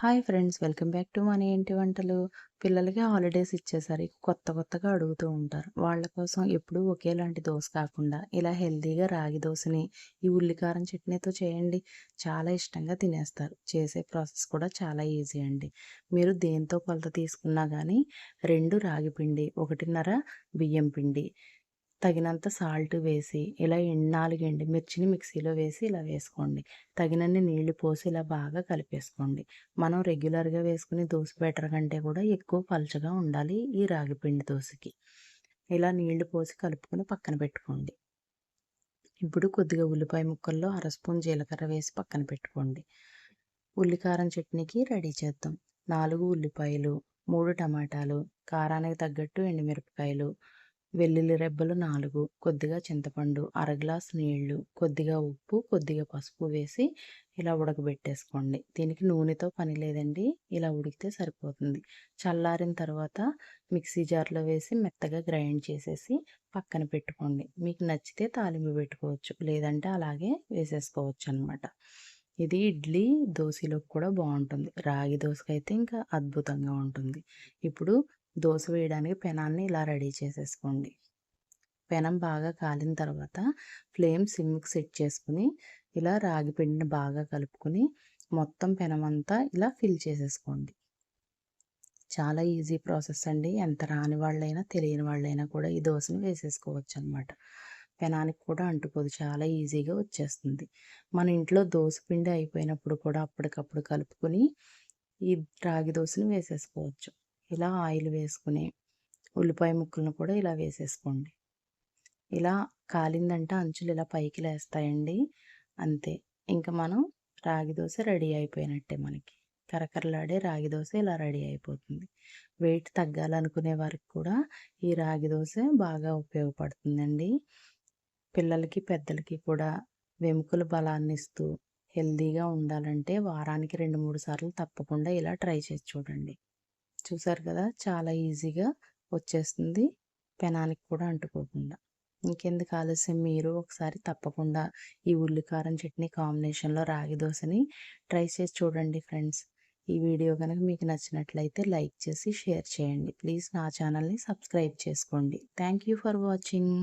Hi friends welcome back to మన ఏంటి వంటలు. పిల్లలకి హాలిడేస్ ఇచ్చేసరికి కొత్త కొత్తగా అడుగుతూ ఉంటారు. వాళ్ళ కోసం ఎప్పుడూ ఒకేలాంటి దోశ కాకుండా ఇలా హెల్తీగా రాగి దోశని ఈ ఉల్లికారం చట్నీతో చేయండి. చాలా ఇష్టంగా తినేస్తారు. చేసే ప్రాసెస్ కూడా చాలా ఈజీ అండి. మీరు దేంతో కొలత తీసుకున్నా కానీ రెండు రాగి పిండి ఒకటిన్నర బియ్యం పిండి తగినంత సాల్ట్ వేసి ఇలా నాలుగు ఎండుమిర్చిని మిక్సీలో వేసి ఇలా వేసుకోండి. తగినన్ని నీళ్ళు పోసి ఇలా బాగా కలిపేసుకోండి. మనం రెగ్యులర్గా వేసుకుని దోశ బెటర్ కంటే కూడా ఎక్కువ పలచగా ఉండాలి ఈ రాగిపిండి దోశకి. ఇలా నీళ్ళు పోసి కలుపుకొని పక్కన పెట్టుకోండి. ఇప్పుడు కొద్దిగా ఉల్లిపాయ ముక్కల్లో అర స్పూన్ జీలకర్ర వేసి పక్కన పెట్టుకోండి. ఉల్లికారం చట్నీకి రెడీ చేద్దాం. నాలుగు ఉల్లిపాయలు మూడు టమాటాలు కారానికి తగ్గట్టు ఎండుమిరపకాయలు వెల్లుల్లి రెబ్బలు నాలుగు కొద్దిగా చింతపండు అర గ్లాస్ నీళ్ళు కొద్దిగా ఉప్పు కొద్దిగా పసుపు వేసి ఇలా ఉడకబెట్టేసుకోండి. దీనికి నూనెతో పని లేదండి. ఇలా ఉడికితే సరిపోతుంది. చల్లారిన తర్వాత మిక్సీ జార్లో వేసి మెత్తగా గ్రైండ్ చేసేసి పక్కన పెట్టుకోండి. మీకు నచ్చితే తాలింపు పెట్టుకోవచ్చు లేదంటే అలాగే వేసేసుకోవచ్చు అనమాట ఇది ఇడ్లీ దోశలోకి కూడా బాగుంటుంది. రాగి దోశకైతే ఇంకా అద్భుతంగా ఉంటుంది. ఇప్పుడు దోశ వేయడానికి పెనాన్ని ఇలా రెడీ చేసేసుకోండి. పెనం బాగా కాలిన తర్వాత ఫ్లేమ్ సిమ్కి సెట్ చేసుకుని ఇలా రాగి పిండిని బాగా కలుపుకొని మొత్తం పెనం అంతా ఇలా ఫిల్ చేసేసుకోండి. చాలా ఈజీ ప్రాసెస్ అండి. ఎంత రాని వాళ్ళైనా తెలియని వాళ్ళైనా కూడా ఈ దోశని వేసేసుకోవచ్చు అనమాట పెనానికి కూడా అంటుకోదు. చాలా ఈజీగా వచ్చేస్తుంది. మన ఇంట్లో దోశ పిండి అయిపోయినప్పుడు కూడా అప్పటికప్పుడు కలుపుకొని ఈ రాగి దోశని వేసేసుకోవచ్చు. ఇలా ఆయిల్ వేసుకుని ఉల్లిపాయ ముక్కలను కూడా ఇలా వేసేసుకోండి. ఇలా కాలిందంటే అంచులు ఇలా పైకి లేస్తాయండి. అంతే. ఇంకా మనం రాగి దోశ రెడీ అయిపోయినట్టే మనకి. కరకరలాడే రాగి దోశ ఇలా రెడీ అయిపోతుంది. వెయిట్ తగ్గాలనుకునే వారికి కూడా ఈ రాగి దోశ బాగా ఉపయోగపడుతుందండి. పిల్లలకి పెద్దలకి కూడా వెముకల బలాన్ని ఇస్తూ హెల్దీగా ఉండాలంటే వారానికి రెండు మూడు సార్లు తప్పకుండా ఇలా ట్రై చేసి చూడండి. చూసారు కదా! చాలా ఈజీగా వచ్చేస్తుంది. పెనానికి కూడా అంటుకోకుండా. ఇంకెందుకు ఆలస్యం? మీరు ఒకసారి తప్పకుండా ఈ ఉల్లికారం చట్నీ కాంబినేషన్లో రాగి దోశని ట్రై చేసి చూడండి ఫ్రెండ్స్. ఈ వీడియో కనుక మీకు నచ్చినట్లయితే లైక్ చేసి షేర్ చేయండి. ప్లీజ్ నా ఛానల్ని సబ్స్క్రైబ్ చేసుకోండి. Thank you for watching.